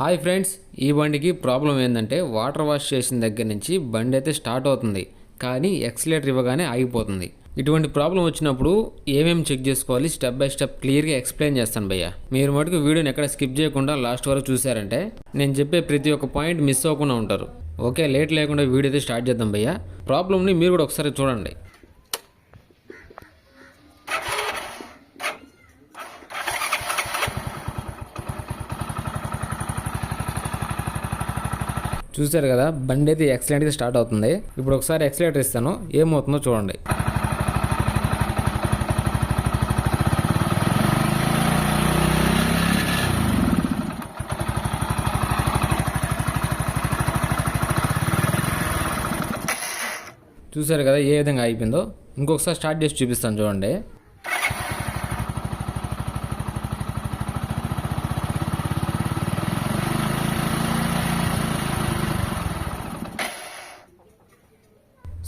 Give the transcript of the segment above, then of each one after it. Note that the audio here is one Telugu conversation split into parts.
హాయ్ ఫ్రెండ్స్ ఈ బండికి ప్రాబ్లం ఏంటంటే వాటర్ వాష్ చేసిన దగ్గర నుంచి బండి అయితే స్టార్ట్ అవుతుంది కానీ ఎక్సలేటర్ ఇవ్వగానే ఆగిపోతుంది. ఇటువంటి ప్రాబ్లం వచ్చినప్పుడు ఏమేమి చెక్ చేసుకోవాలి? స్టెప్ బై స్టెప్ క్లియర్గా ఎక్స్ప్లెయిన్ చేస్తాను భయ్య. మీరు మటుకు వీడియోని ఎక్కడ స్కిప్ చేయకుండా లాస్ట్ వరకు చూసారంటే నేను చెప్పే ప్రతి ఒక్క పాయింట్ మిస్ అవ్వకుండా ఉంటారు. ఓకే లేట్ లేకుండా వీడియో అయితే స్టార్ట్ చేద్దాం భయ్య. ప్రాబ్లమ్ని మీరు కూడా ఒకసారి చూడండి. చూశారు కదా బండి అయితే ఎక్సలెంట్గా స్టార్ట్ అవుతుంది. ఇప్పుడు ఒకసారి ఎక్సలేటర్ ఇస్తాను. ఏమవుతుందో చూడండి. చూశారు కదా ఏ విధంగా అయిపోయిందో. ఇంకొకసారి స్టార్ట్ చేసి చూపిస్తాను చూడండి.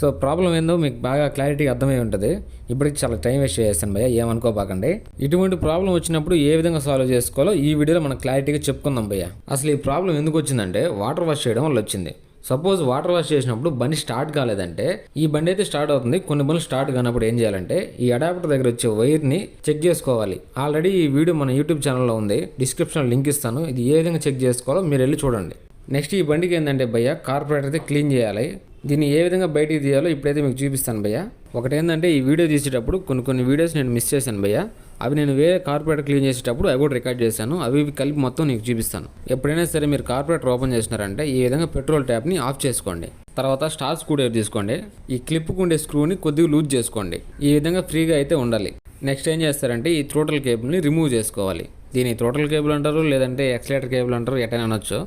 సో ప్రాబ్లం ఏందో మీకు బాగా క్లారిటీ అర్థమై ఉంటుంది. ఇప్పటికి చాలా టైం వేస్ట్ చేస్తాను భయ్య ఏమనుకోబాకండి. ఇటువంటి ప్రాబ్లం వచ్చినప్పుడు ఏ విధంగా సాల్వ్ చేసుకోవాలో ఈ వీడియోలో మనం క్లారిటీగా చెప్పుకుందాం భయ్య. అసలు ఈ ప్రాబ్లం ఎందుకు వచ్చిందంటే వాటర్ వాష్ చేయడం వల్ల వచ్చింది. సపోజ్ వాటర్ వాష్ చేసినప్పుడు బండి స్టార్ట్ కాలేదంటే ఈ బండి అయితే స్టార్ట్ అవుతుంది. కొన్ని బండ్లు స్టార్ట్ కానప్పుడు ఏం చేయాలంటే ఈ అడాప్టర్ దగ్గర వచ్చే వైర్ని చెక్ చేసుకోవాలి. ఆల్రెడీ ఈ వీడియో మన యూట్యూబ్ ఛానల్లో ఉంది. డిస్క్రిప్షన్లో లింక్ ఇస్తాను. ఇది ఏ విధంగా చెక్ చేసుకోవాలో మీరు వెళ్ళి చూడండి. నెక్స్ట్ ఈ బండికి ఏంటంటే భయ్య కార్పొరేటర్ అయితే క్లీన్ చేయాలి. దీన్ని ఏ విధంగా బయటికి తీయాలో ఇప్పుడైతే మీకు చూపిస్తాను భయ్య. ఒకటి ఏంటంటే ఈ వీడియో తీసేటప్పుడు కొన్ని కొన్ని వీడియోస్ నేను మిస్ చేశాను భయ్య. అవి నేను వేరే కార్పొరేటర్ క్లీన్ చేసేటప్పుడు అవి కూడా రికార్డ్ చేశాను. అవి కలిపి మొత్తం నీకు చూపిస్తాను. ఎప్పుడైనా సరే మీరు కార్పొరేటర్ ఓపెన్ చేసినారంటే ఈ విధంగా పెట్రోల్ ట్యాప్ని ఆఫ్ చేసుకోండి. తర్వాత స్టార్ స్క్రూ తీసుకోండి. ఈ క్లిప్కు ఉండే స్క్రూని కొద్దిగా లూజ్ చేసుకోండి. ఈ విధంగా ఫ్రీగా అయితే ఉండాలి. నెక్స్ట్ ఏం చేస్తారంటే ఈ త్రోటల్ కేబుల్ని రిమూవ్ చేసుకోవాలి. దీని త్రోటల్ కేబుల్ అంటారు లేదంటే ఎక్సలేటర్ కేబుల్ అంటారు ఎటైనా అనొచ్చు.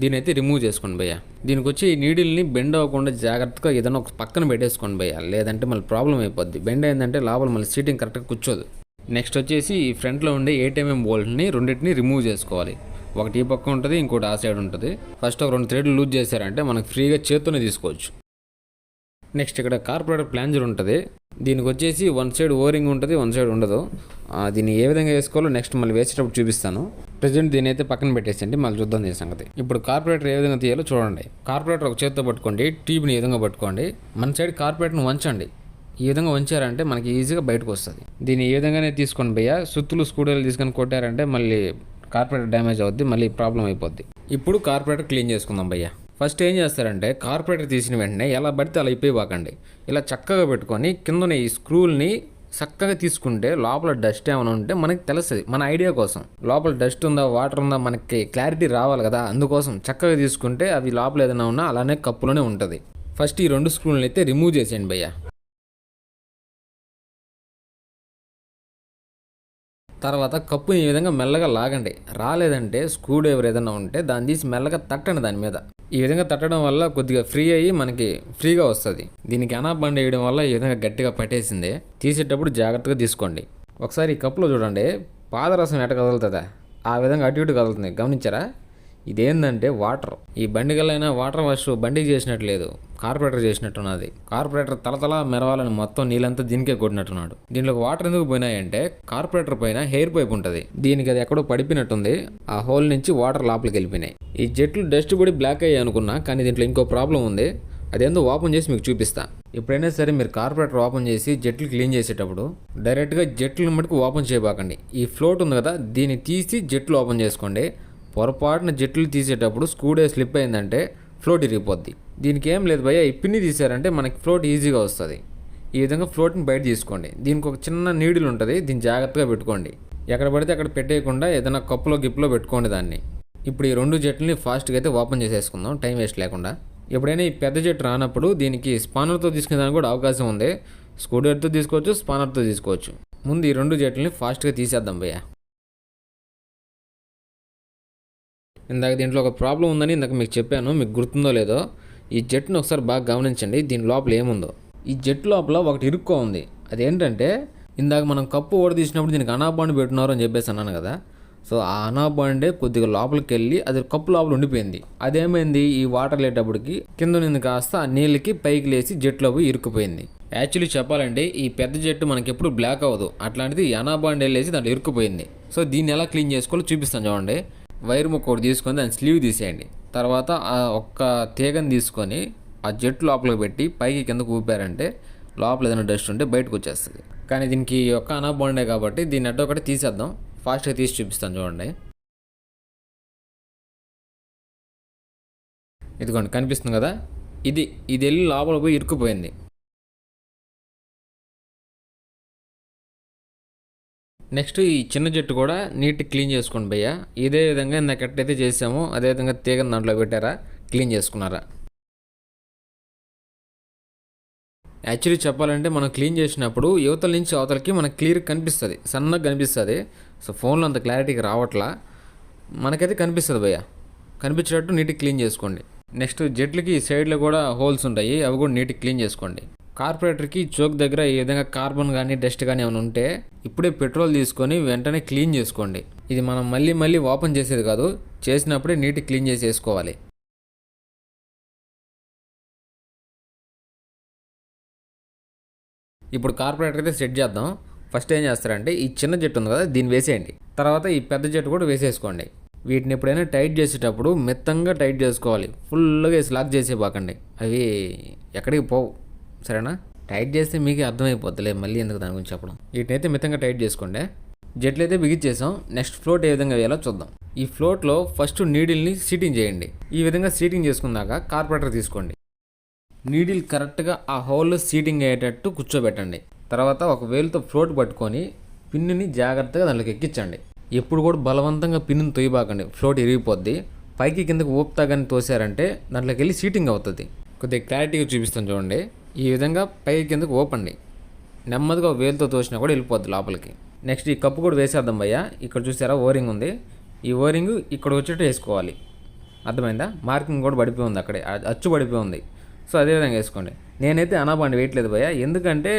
దీని అయితే రిమూవ్ చేసుకోండి భయ్య. దీనికి వచ్చి ఈ నీడిల్ని బెండ్ అవ్వకుండా జాగ్రత్తగా ఏదైనా ఒక పక్కన పెట్టేసుకోండి భయ్య. లేదంటే మళ్ళీ ప్రాబ్లం అయిపోద్ది. బెండ్ అయిందంటే లోపల మళ్ళీ సీటింగ్ కరెక్ట్గా కూర్చోదు. నెక్స్ట్ వచ్చేసి ఈ ఫ్రంట్లో ఉండే ఏటీఎంఎం బోల్ట్ని రెండింటిని రిమూవ్ చేసుకోవాలి. ఒకటి ఈ పక్క ఉంటుంది ఇంకోటి ఆ సైడ్ ఉంటుంది. ఫస్ట్ ఒక రెండు థ్రెడ్లు లూజ్ చేశారంటే మనకు ఫ్రీగా చేత్తోనే తీసుకోవచ్చు. నెక్స్ట్ ఇక్కడ కార్పొరేటర్ ప్లాంజర్ ఉంటుంది. దీనికి వచ్చేసి వన్ సైడ్ ఓరింగ్ ఉంటుంది వన్ సైడ్ ఉండదు. దీన్ని ఏ విధంగా వేసుకోవాలో నెక్స్ట్ మళ్ళీ వేసేటప్పుడు చూపిస్తాను. ప్రజెంట్ దీని అయితే పక్కన పెట్టేసండి మళ్ళీ చూద్దాం దీని సంగతి. ఇప్పుడు కార్పొరేటర్ ఏ విధంగా తీయాలో చూడండి. కార్పొరేటర్ ఒక చేత్తో పట్టుకోండి ట్యూబ్ని ఈ విధంగా పట్టుకోండి మన సైడ్ కార్పొరేటర్ని వంచండి. ఈ విధంగా వంచారంటే మనకి ఈజీగా బయటకు వస్తుంది. దీన్ని ఏ విధంగానే తీసుకోండి భయ్య సుత్తులు స్కూడర్లు తీసుకొని కొట్టారంటే మళ్ళీ కార్పొరేటర్ డ్యామేజ్ అవుద్ది మళ్ళీ ప్రాబ్లం అయిపోద్ది. ఇప్పుడు కార్పొరేటర్ క్లీన్ చేసుకుందాం భయ్య. ఫస్ట్ ఏం చేస్తారంటే కార్పొరేటర్ తీసిన వెంటనే ఎలా పడితే అలా అయిపోయివాకండి ఇలా చక్కగా పెట్టుకొని కిందనే ఈ స్క్రూల్ని చక్కగా తీసుకుంటే లోపల డస్ట్ ఏమైనా ఉంటే మనకి తెలుస్తుంది మన ఐడియా కోసం. లోపల డస్ట్ ఉందా వాటర్ ఉందా మనకి క్లారిటీ రావాలి కదా. అందుకోసం చక్కగా తీసుకుంటే అవి లోపల ఏదైనా ఉన్నా అలానే కప్పులోనే ఉంటుంది. ఫస్ట్ ఈ రెండు స్క్రూలను అయితే రిమూవ్ చేసేయండి భయ్య. తర్వాత కప్పుని ఈ విధంగా మెల్లగా లాగండి. రాలేదంటే స్క్రూ డ్రైవర్ ఏదైనా ఉంటే దాన్ని తీసి మెల్లగా తట్టండి దాని మీద. ఈ విధంగా తట్టడం వల్ల కొద్దిగా ఫ్రీ అయ్యి మనకి ఫ్రీగా వస్తుంది. దీనికి అనా బండి వేయడం వల్ల ఈ విధంగా గట్టిగా పట్టేసింది. తీసేటప్పుడు జాగ్రత్తగా తీసుకోండి. ఒకసారి ఈ కప్పులో చూడండి. పాదరసం ఎట కదులుతుందా? ఆ విధంగా అటు ఇటు కదులుతుంది. గమనించారా? ఇదేందంటే వాటర్. ఈ బండిగలైనా వాటర్ వాష్ బండికి చేసినట్టు లేదు. కార్పొరేటర్ చేసినట్టున్నది. కార్పొరేటర్ తలతల మెరవాలని మొత్తం నీళ్ళంతా దీనికే కొట్టినట్టున్నాడు. దీంట్లో వాటర్ ఎందుకు పోయినాయంటే కార్పొరేటర్ పైన హెయిర్ పైప్ ఉంటుంది. దీనికి అది ఎక్కడో పడిపోయినట్టుంది. ఆ హోల్ నుంచి వాటర్ లోపలికి వెళ్ళిపోయినాయి. ఈ జెట్లు డస్ట్ పొడి బ్లాక్ అయ్యాయి అనుకున్నా కానీ దీంట్లో ఇంకో ప్రాబ్లం ఉంది. అదేందో ఓపెన్ చేసి మీకు చూపిస్తా. ఎప్పుడైనా సరే మీరు కార్పొరేటర్ ఓపెన్ చేసి జెట్లు క్లీన్ చేసేటప్పుడు డైరెక్ట్గా జెట్లు మటుకు ఓపెన్ చేయబాకండి. ఈ ఫ్లోట్ ఉంది కదా దీన్ని తీసి జెట్లు ఓపెన్ చేసుకోండి. పొరపాటున జెట్లు తీసేటప్పుడు స్కూడే స్లిప్ అయిందంటే ఫ్లోట్ ఇరిగిపోద్ది. దీనికి ఏం లేదు భయ్య ఈ పిన్ని తీసారంటే మనకి ఫ్లోట్ ఈజీగా వస్తుంది. ఈ విధంగా ఫ్లోట్ని బయట తీసుకోండి. దీనికి ఒక చిన్న నీడిల్ ఉంటుంది దీన్ని జాగ్రత్తగా పెట్టుకోండి. ఎక్కడ పడితే అక్కడ పెట్టేయకుండా ఏదైనా కప్పులో గిప్పులో పెట్టుకోండి దాన్ని. ఇప్పుడు ఈ రెండు జెట్లని ఫాస్ట్గా అయితే ఓపెన్ చేసేసుకుందాం టైం వేస్ట్ లేకుండా. ఎప్పుడైనా ఈ పెద్ద జెట్ రానప్పుడు దీనికి స్పానర్తో తీసుకునేదానికి కూడా అవకాశం ఉంది. స్కూడర్తో తీసుకోవచ్చు స్పానర్తో తీసుకోవచ్చు. ముందు ఈ రెండు జెట్లని ఫాస్ట్గా తీసేద్దాం భయ్య. ఇందాక దీంట్లో ఒక ప్రాబ్లం ఉందని ఇందాక మీకు చెప్పాను మీకు గుర్తుందో లేదో ఈ జెట్ను ఒకసారి బాగా గమనించండి దీని లోపల ఏముందో. ఈ జెట్ లోపల ఒకటి ఇరుక్కో ఉంది. అదేంటంటే ఇందాక మనం కప్పు ఓడ తీసినప్పుడు దీనికి అనాబాండ్ పెట్టున్నారు అని చెప్పేసి అన్నాను కదా. సో ఆ అనాబాండే కొద్దిగా లోపలికి వెళ్ళి అది కప్పు లోపల ఉండిపోయింది. అదేమైంది? ఈ వాటర్ లేటప్పటికి కింద నుండి కాస్త ఆ నీళ్ళకి పైకి లేచి జెట్లో పోయి ఇరుక్కుపోయింది. యాక్చువల్లీ చెప్పాలంటే ఈ పెద్ద జెట్టు మనకి ఎప్పుడు బ్లాక్ అవ్వదు. అట్లాంటిది ఈ అనాబాండ్ వెళ్ళేసి దాంట్లో ఇరుక్కుపోయింది. సో దీన్ని ఎలా క్లీన్ చేసుకోవాలో చూపిస్తాను చూడండి. వైర్ ముక్క ఒకటి తీసుకొని దాని స్లీవ్ తీసేయండి. తర్వాత ఆ ఒక్క తీగని తీసుకొని ఆ జెట్ లోపలికి పెట్టి పైకి కిందకు ఊపారంటే లోపల ఏదైనా డస్ట్ ఉంటే బయటకు వచ్చేస్తుంది. కానీ దీనికి ఒక్క అనబాండే కాబట్టి దీన్ని అడ్డ ఒకటి తీసేద్దాం. ఫాస్ట్గా తీసి చూపిస్తాను చూడండి. ఇదిగోండి కనిపిస్తుంది కదా? ఇది ఇది వెళ్ళి లోపల పోయి ఇరుక్కుపోయింది. నెక్స్ట్ ఈ చిన్న జట్టు కూడా నీట్ క్లీన్ చేసుకోండి భయ్య. ఇదే విధంగా ఇందాక ఎట్టయితే చేసామో అదే విధంగా తీగని దాంట్లో పెట్టారా? క్లీన్ చేసుకున్నారా? యాక్చువల్లీ చెప్పాలంటే మనం క్లీన్ చేసినప్పుడు యువతల నుంచి అవతలకి మనకు క్లియర్ కనిపిస్తుంది సన్నగా కనిపిస్తుంది. సో ఫోన్లో అంత క్లారిటీగా రావట్లా. మనకైతే కనిపిస్తుంది భయ్య. కనిపించేటట్టు నీట్గా క్లీన్ చేసుకోండి. నెక్స్ట్ జెట్లకి సైడ్లో కూడా హోల్స్ ఉంటాయి అవి కూడా నీట్గా క్లీన్ చేసుకోండి. కార్పొరేటర్కి చోక్ దగ్గర ఈ విధంగా కార్బన్ కానీ డస్ట్ కానీ ఏమైనా ఉంటే ఇప్పుడే పెట్రోల్ తీసుకొని వెంటనే క్లీన్ చేసుకోండి. ఇది మనం మళ్ళీ మళ్ళీ ఓపెన్ చేసేది కాదు చేసినప్పుడే నీట్ క్లీన్ చేసేసుకోవాలి ఇప్పుడు కార్పొరేటర్ అయితే సెట్ చేద్దాం. ఫస్ట్ ఏం చేస్తారంటే ఈ చిన్న జెట్ ఉంది కదా దీన్ని వేసేయండి. తర్వాత ఈ పెద్ద జట్టు కూడా వేసేసుకోండి. వీటిని ఎప్పుడైనా టైట్ చేసేటప్పుడు మెత్తంగా టైట్ చేసుకోవాలి. ఫుల్గా వేసి లాక్ చేసే బాకండి అవి ఎక్కడికి పోవు. సరేనా? టైట్ చేస్తే మీకు అర్థమైపోద్దిలే మళ్ళీ ఎందుకు దాని గురించి చెప్పడం. వీటినైతే మితంగా టైట్ చేసుకోండి. జెట్లు అయితే బిగించేసాం నెక్స్ట్ ఫ్లోట్ ఏ విధంగా వేయాలో చూద్దాం. ఈ ఫ్లోట్లో ఫస్ట్ నీడిల్ని సీటింగ్ చేయండి. ఈ విధంగా సీటింగ్ చేసుకున్నాక కార్పొరేటర్ తీసుకోండి. నీడిల్ కరెక్ట్గా ఆ హోల్లో సీటింగ్ అయ్యేటట్టు కూర్చోబెట్టండి. తర్వాత ఒక వేలుతో ఫ్లోట్ పట్టుకొని పిన్నుని జాగ్రత్తగా దాంట్లోకి ఎక్కించండి. ఎప్పుడు కూడా బలవంతంగా పిన్నుని తొయ్యబాకండి. ఫ్లోట్ ఇరిగిపోద్ది. పైకి కిందకి ఊపుతా కానీ తోసారంటే దాంట్లోకి వెళ్ళి సీటింగ్ అవుతుంది. కొద్దిగా క్లారిటీగా చూపిస్తాను చూడండి. ఈ విధంగా పై కిందకు ఓపండి నెమ్మదిగా వేలుతో తోసినా కూడా వెళ్ళిపోద్ది లోపలికి. నెక్స్ట్ ఈ కప్పు కూడా వేసేద్దాం భయ్య. ఇక్కడ చూసారా ఓరింగ్ ఉంది. ఈ ఓరింగ్ ఇక్కడ వచ్చేట్టు వేసుకోవాలి. అర్థమైందా? మార్కింగ్ కూడా పడిపోయి ఉంది అక్కడే. అచ్చు పడిపోయి ఉంది. సో అదే విధంగా వేసుకోండి. నేనైతే అనాబాండి వేయట్లేదు భయ్య. ఎందుకంటే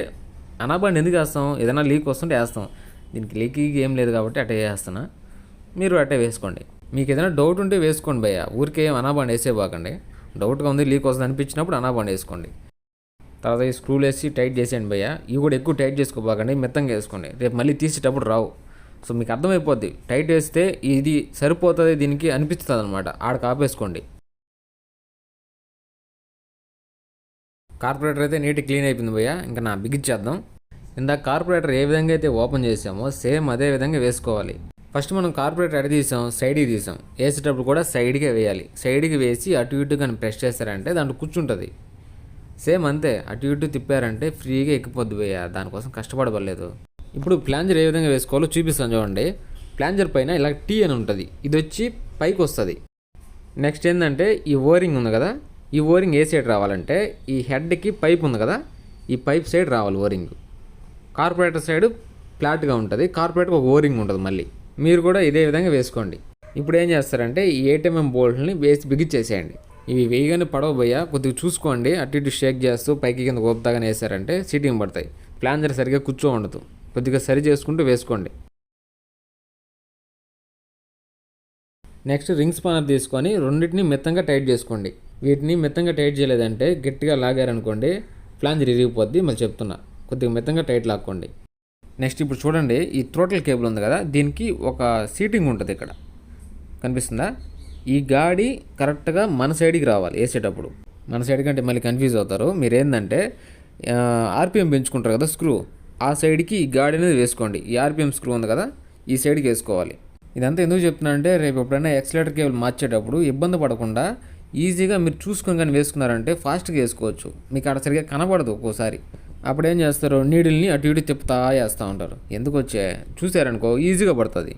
అనాబాండి ఎందుకు వేస్తాం? ఏదైనా లీక్ వస్తుంటే వేస్తాం. దీనికి లీక్ ఏం లేదు కాబట్టి అట్టే వేస్తున్నా. మీరు అటే వేసుకోండి. మీకు ఏదైనా డౌట్ ఉంటే వేసుకోండి భయ్య. ఊరికే ఏం అనాబాండి వేసే బాకండి డౌట్గా ఉంది లీక్ వస్తుంది అనిపించినప్పుడు అనాబాండి వేసుకోండి. తర్వాత ఈ స్క్రూలు వేసి టైట్ చేసేయండి భయ్య. ఇవి కూడా ఎక్కువ టైట్ చేసుకోబాకండి మెత్తంగా వేసుకోండి. రేపు మళ్ళీ తీసేటప్పుడు రావు. సో మీకు అర్థమైపోద్ది. టైట్ వేస్తే ఇది సరిపోతుంది దీనికి అనిపిస్తుంది అనమాట ఆడ కాపేసుకోండి. కార్పొరేటర్ అయితే నీట్ క్లీన్ అయిపోయింది భయ్య. ఇంకా నా బిగించేద్దాం ఇందాక కార్పొరేటర్ ఏ విధంగా అయితే ఓపెన్ చేసామో సేమ్ అదే విధంగా వేసుకోవాలి. ఫస్ట్ మనం కార్పొరేటర్ ఎడ తీసాం సైడ్కి తీసాం. వేసేటప్పుడు కూడా సైడ్కే వేయాలి. సైడ్కి వేసి అటు ఇటు కానీ ప్రెస్ చేస్తారంటే దాంట్లో కూర్చుంటుంది. సేమ్ అంతే. అటు ఇటు తిప్పారంటే ఫ్రీగా ఎక్కిపోద్ది పోయా దానికోసం కష్టపడబడలేదు. ఇప్పుడు ప్లాంజర్ ఏ విధంగా వేసుకోవాలో చూపిస్తాను చూడండి. ప్లాంజర్ పైన ఇలా టీ అని ఉంటుంది. ఇది వచ్చి పైకి వస్తుంది. నెక్స్ట్ ఏంటంటే ఈ ఓరింగ్ ఉంది కదా. ఈ ఓరింగ్ ఏ సైడ్ రావాలంటే ఈ హెడ్కి పైప్ ఉంది కదా. ఈ పైప్ సైడ్ రావాలి ఓరింగ్. కార్పొరేటర్ సైడ్ ఫ్లాట్గా ఉంటుంది. కార్పొరేట్కి ఒక ఓరింగ్ ఉంటుంది మళ్ళీ. మీరు కూడా ఇదే విధంగా వేసుకోండి. ఇప్పుడు ఏం చేస్తారంటే ఈ ఏటీఎంఎం బోల్ట్ని వేసి బిగిచ్చేసేయండి. ఇవి వేయగానే పడవ కొద్దిగా చూసుకోండి అటు ఇటు షేక్ చేస్తూ పైకి కింద గోపుతాగానే వేసారంటే సీటింగ్ పడతాయి. ప్లాంజర్ సరిగ్గా కూర్చో ఉండదు. కొద్దిగా సరి చేసుకుంటూ వేసుకోండి. నెక్స్ట్ రింగ్ స్పానర్ తీసుకొని రెండింటిని మెత్తంగా టైట్ చేసుకోండి. వీటిని మెత్తంగా టైట్ చేయలేదంటే గట్టిగా లాగారనుకోండి ఫ్లాంజర్ ఇరిగిపోద్ది మళ్ళీ చెప్తున్నా. కొద్దిగా మెత్తంగా టైట్ లాక్కోండి. నెక్స్ట్ ఇప్పుడు చూడండి ఈ త్రోటల్ కేబుల్ ఉంది కదా దీనికి ఒక సీటింగ్ ఉంటుంది ఇక్కడ. కనిపిస్తుందా? ఈ గాడి కరెక్ట్గా మన సైడ్కి రావాలి వేసేటప్పుడు. మన సైడ్ కంటే మళ్ళీ కన్ఫ్యూజ్ అవుతారు. మీరు ఏంటంటే ఆర్పిఎం పెంచుకుంటారు కదా స్క్రూ ఆ సైడ్కి ఈ గాడి అనేది వేసుకోండి. ఈ ఆర్పిఎం స్క్రూ ఉంది కదా ఈ సైడ్కి వేసుకోవాలి. ఇదంతా ఎందుకు చెప్తున్నా అంటే రేపు ఎప్పుడైనా ఎక్సలేటర్ కేబుల్ మార్చేటప్పుడు ఇబ్బంది పడకుండా ఈజీగా మీరు చూసుకొని కానీ వేసుకున్నారంటే ఫాస్ట్గా వేసుకోవచ్చు. మీకు అక్కడ సరిగ్గా కనబడదు ఒక్కోసారి. అప్పుడు ఏం చేస్తారు? నీడిల్ని అటు ఇటు తిప్పుతా వేస్తూ ఉంటారు. ఎందుకు వచ్చే? చూసారనుకో ఈజీగా పడుతుంది.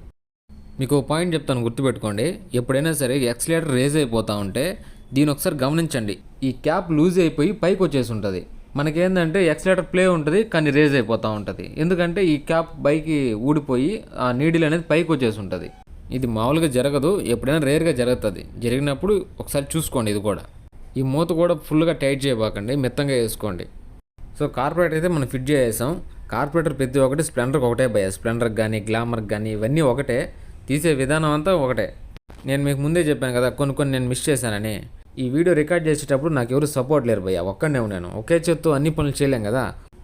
మీకు పాయింట్ చెప్తాను గుర్తుపెట్టుకోండి. ఎప్పుడైనా సరే ఎక్సలేటర్ రేజ్ అయిపోతూ ఉంటే దీని ఒకసారి గమనించండి. ఈ క్యాప్ లూజ్ అయిపోయి పైకి వచ్చేసి ఉంటుంది మనకేందంటే ఎక్సలేటర్ ప్లే ఉంటుంది కానీ రేజ్ అయిపోతూ ఉంటుంది. ఎందుకంటే ఈ క్యాప్ పైకి ఊడిపోయి ఆ నీడిల్ అనేది పైకి వచ్చేసి ఉంటుంది ఇది మామూలుగా జరగదు ఎప్పుడైనా రేర్గా జరుగుతుంది. జరిగినప్పుడు ఒకసారి చూసుకోండి ఇది కూడా. ఈ మూత కూడా ఫుల్గా టైట్ చేయబాకండి మెత్తంగా వేసుకోండి. సో కార్పొరేటర్ అయితే మనం ఫిట్ చేసేసాం. కార్పొరేటర్ ప్రతి ఒక్కటి స్ప్లెండర్కి ఒకటే భయ స్ప్లెండర్కి కానీ గ్లామర్కి కానీ ఇవన్నీ ఒకటే. తీసే విధానం అంతా ఒకటే. నేను మీకు ముందే చెప్పాను కదా కొన్ని కొన్ని నేను మిస్ చేశానని. ఈ వీడియో రికార్డ్ చేసేటప్పుడు నాకు ఎవరు సపోర్ట్ లేరు భయ్య ఒక్కడే ఉన్నాను. ఒకే చెత్తు అన్ని పనులు చేయలేం కదా.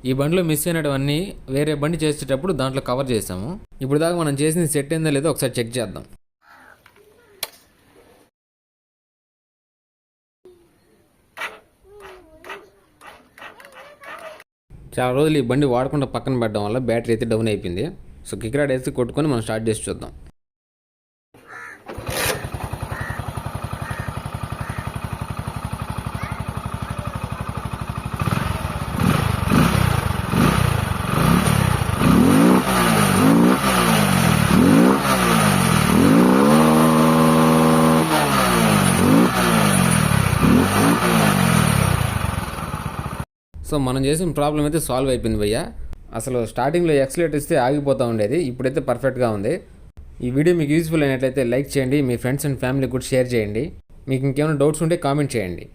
ఈ బండిలో మిస్ అయినటువన్నీ వేరే బండి చేసేటప్పుడు దాంట్లో కవర్ చేసాము ఇప్పుడు దాకా మనం చేసింది సెట్ అయిందో లేదో ఒకసారి చెక్ చేద్దాం. చాలా రోజులు ఈ బండి వాడకుండా పక్కన పెట్టడం వల్ల బ్యాటరీ అయితే డౌన్ అయిపోయింది. సో కిక్రాడ్ వేసి కొట్టుకొని మనం స్టార్ట్ చేసి చూద్దాం. సో మనం చేసిన ప్రాబ్లం అయితే సాల్వ్ అయిపోయింది భయ్య. అసలు స్టార్టింగ్లో ఎక్సలేట్ ఇస్తే ఆగిపోతూ ఉండేది ఇప్పుడైతే పర్ఫెక్ట్గా ఉంది. ఈ వీడియో మీకు యూస్ఫుల్ అయినట్లయితే లైక్ చేయండి మీ ఫ్రెండ్స్ అండ్ ఫ్యామిలీ కూడా షేర్ చేయండి. మీకు ఇంకేమైనా డౌట్స్ ఉంటే కామెంట్ చేయండి.